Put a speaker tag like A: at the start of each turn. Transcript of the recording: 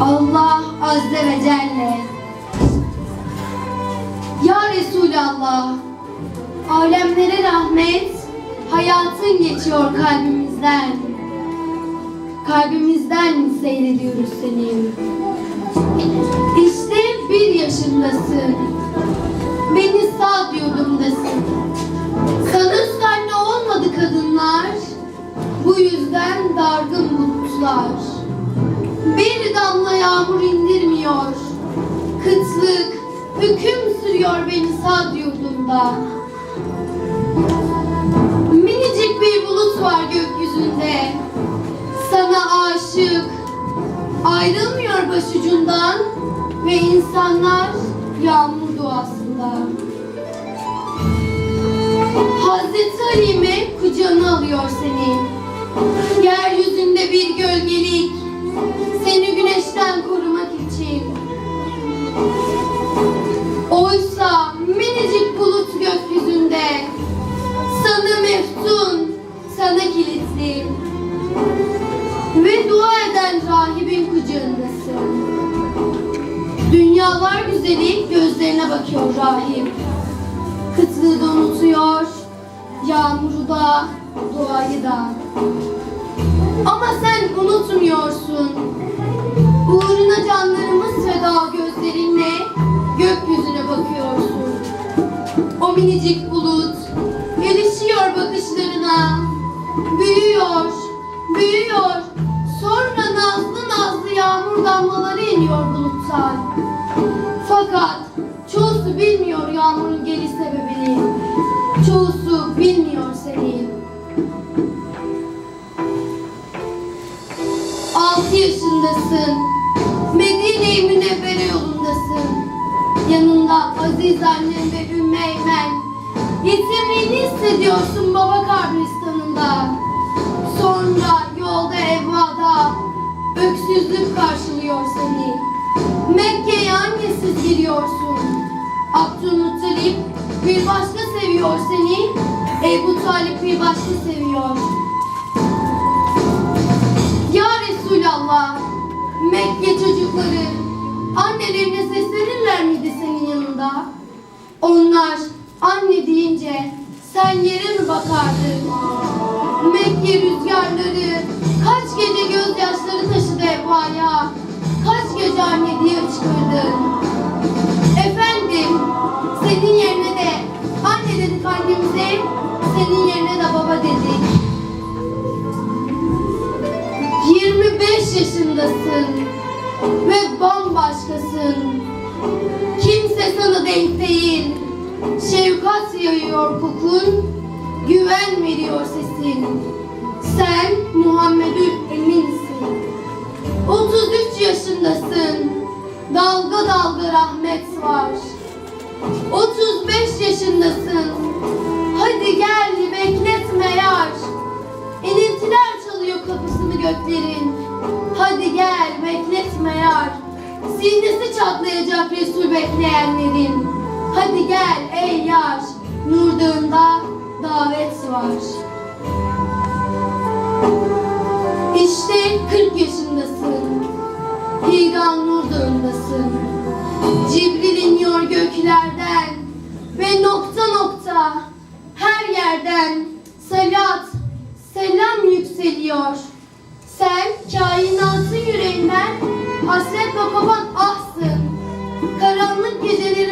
A: Allah Azze ve Celle. Ya Resulallah Alemlere rahmet Hayatın geçiyor kalbimizden. Kalbimizden seyrediyoruz seni. İşte bir yaşındasın. Beni indirmiyor. Kıtlık hüküm sürüyor beni sad yurdumda. Minicik bir bulut var gökyüzünde. Sana aşık. Ayrılmıyor başucundan ve insanlar Dünyalar güzeli gözlerine bakıyor rahip. Kıtlığı da unutuyor, yağmuru da, duayı da. Ama sen unutmuyorsun. Uğruna canlarımız feda gözlerinle gökyüzüne bakıyorsun. O minicik bulut gelişiyor bakışlarına. Büyüyor, büyüyor. Sonra nazlı nazlı yağmur damlaları iniyor buluttan. Çoğusu bilmiyor yağmurun geliş sebebini. Çoğusu bilmiyor seni. Altı yaşındasın. Medine-i Münevvere yolundasın. Yanında aziz annem ve Ümmü Eymen. Yetimliğini hissediyorsun baba kabristanında. Sonra yolda evvada öksüzlük karşılıyor seni. Mekke'ye seviyor seni. Ebu Talip bir başka seviyor. Ya Resulallah, Mekke çocukları annelerine seslenirler miydi senin yanında? Onlar anne deyince sen yere mi bakardın? Mekke rüzgarları kaç gece gözyaşları taşıdı Evva'ya, kaç gece anne diye çıkırdın. Annemize, senin yerine de baba dedik. 25 yaşındasın ve bambaşkasın. Kimse sana denk değil. Şefkat yayıyor kokun, güven veriyor sesin. Sen Muhammedül Emin'sin. 33 yaşındasın. Dalga dalga rahmet var. 35 yaşındasın. Göklerin. Hadi gel bekletme yar. Sinesi çatlayacak Resul bekleyenlerin. Hadi gel ey yar. Nur Dağı'nda davet var. İşte 40 yaşındasın. Hiran Nur Dağı'ndasın. Cibril iniyor göklerden ve nokta nokta her yerden salat, selam yükseliyor. Sen kainatın yüreğinden hasretle kopan ahsın. Karanlık gecelerimize